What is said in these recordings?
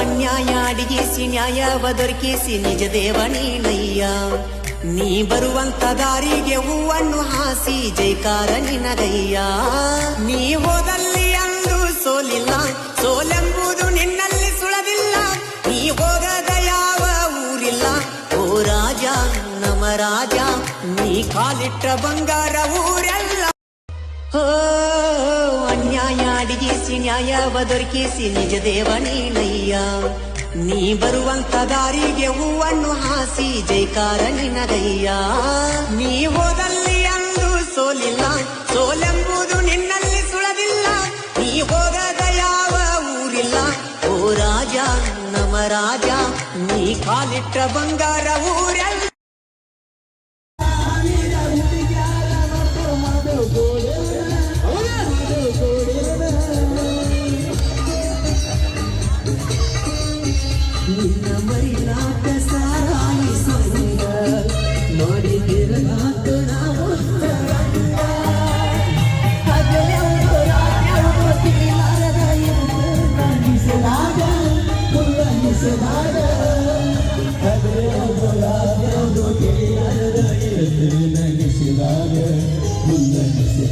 ಅನ್ಯಾಯ ಅಡಿಗಿಸಿ, ನ್ಯಾಯ ಬದರ್ಕಿಸಿ ನಿಜ ದೇವ ನೀನಯ್ಯ. ನೀ ಬರುವಂತ ದಾರಿಗೆ ಹೂವನ್ನು ಹಾಸಿ, ಜೈಕಾರ ನಿನಗಯ್ಯ. ನೀ ಹೋದಲ್ಲಿ ಅಂದು ಸೋಲಿಲ್ಲ, ಸೋಲೆಂಬುದು ನಿನ್ನಲ್ಲಿ ಸುಳದಿಲ್ಲ. ನೀ ಹೋಗದ ಯಾವ ಊರಿಲ್ಲ. ಓ ರಾಜ ನಮ ರಾಜ ನೀ ಕಾಲಿಟ್ಟ ಬಂಗಾರ ಊರೆಲ್ಲ. ಓ ಅನ್ಯಾಯ ಅಡಿಗಿಸಿ ನ್ಯಾಯವ ದೊರಕಿಸಿ ನಿಜ ದೇವ ನೀನಯ್ಯ ನೀ ಬರುವಂತ ದಾರಿಗೆ ಹೂವನ್ನು ಹಾಸಿ ಜೈಕಾರ ನಿನಗಯ್ಯ. ನೀ ಹೋದಲ್ಲಿ ಅಂದು ಸೋಲಿಲ್ಲ, ಸೋಲೆಂಬುದು ನಿನ್ನಲ್ಲಿ ಸುಳದಿಲ್ಲ. ನೀ ಹೋಗದ ಯಾವ ಊರಿಲ್ಲ. ಓ ರಾಜ, ನಮ ರಾಜ, ನೀ ಕಾಲಿಟ್ಟ ಬಂಗಾರ ಊರೆಲ್ಲ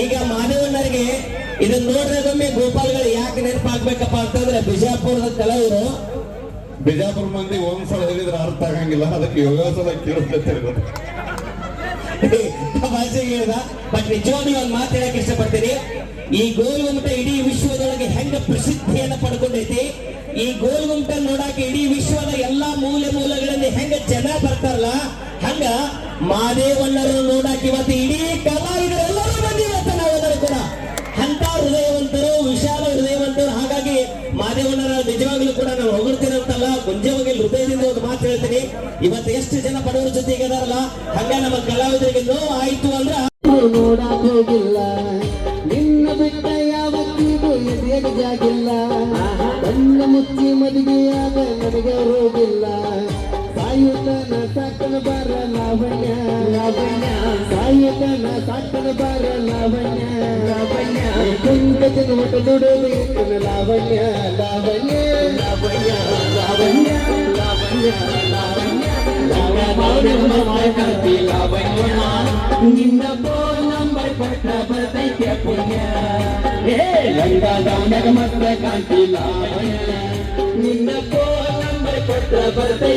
ಈಗ ಮಾನವನರಿಗೆ ಇದನ್ನ ನೋಡ್ರಗೊಮ್ಮೆ ಗೋಪಾಲ್ಗಳು ಯಾಕೆ ನೆನಪಾಗ್ಬೇಕಪ್ಪ ಅಂತಂದ್ರೆ ಬಿಜಾಪುರದ ಕೆಲವರು ಬಿಜಾಪುರ ಮಂದಿ ಒಂದ್ಸಲ ಹೇಳಿದ್ರೆ ಅರ್ಥ ಆಗಂಗಿಲ್ಲ. ಅದಕ್ಕೆ ಯೋಗಾಸನ ಭಾಷೆ ಹೇಳಿದ? ಬಟ್ ನಿಜವಾಗ್ಲೂ ಒಂದು ಮಾತು ಹೇಳಕ್ ಇಷ್ಟಪಡ್ತೀನಿ. ಈ ಗೋಲ್ಗುಮಟ ಇಡೀ ವಿಶ್ವದೊಳಗೆ ಹೆಂಗ ಪ್ರಸಿದ್ಧಿಯನ್ನ ಪಡ್ಕೊಂಡೈತಿ? ಈ ಗೋಲ್ಗುಮಟ ನೋಡಾಕ ಇಡೀ ವಿಶ್ವದ ಎಲ್ಲಾ ಮೂಲೆ ಮೂಲಗಳಲ್ಲಿ ಹೆಂಗ ಜನ ಬರ್ತಾರಲ್ಲ ಹಂಗ ಮಾದೇವಣ್ಣರನ್ನು ನೋಡಾಕ ಇವತ್ತು ಇಡೀ ಮುಂಜಾವಾಗಿ ಹೃದಯದಿಂದ ಒಂದು ಮಾತು ಹೇಳ್ತೀನಿ. ಇವತ್ತು ಎಷ್ಟು ಜನ ಬಡವರ ಜೊತೆಗೆ ಇದಾರಲ್ಲ ಹಂಗ ನಮ್ಮ ಕಲಾವಿದರಿಗೆ ನೋವು ಆಯ್ತು ಅಂದ್ರೆ ನೋಡಕ್ ಹೋಗಿಲ್ಲ. ನಿನ್ನ ಬಿಟ್ಟ ಯಾವತ್ತಿಗೂ ಎದೆಗೆ ಜಾಗಿಲ್ಲ. ನನ್ನ ಮುಚ್ಚಿ ಮದುವೆಯಾದ ನನಗೆ ರೋಗಿಲ್ಲ. ಸಾಯುತನ ಸಾಕನ ಬಾರ ಲಾವಣ್ಯ. ಲಾವಣ್ಯ. ಸಾಯುತನ ಸಾಕನ ಬಾರ ಲಾವಣ್ಯ. ಲಾವಣ್ಯ. ಕುಂಕಜನ ಜನ ಲಾವಣ್ಯ ಲಾವಣ್ಯ ಲಾವಣ್ಯ. ಲಾವಣ್ಯ. நின்ற போல் நம்மை பட்டபத்தை கேட்பீங்க. ஏ லங்காதான மஸ்த காட்டிலா நின்ற போல் நம்மை பட்டபத்தை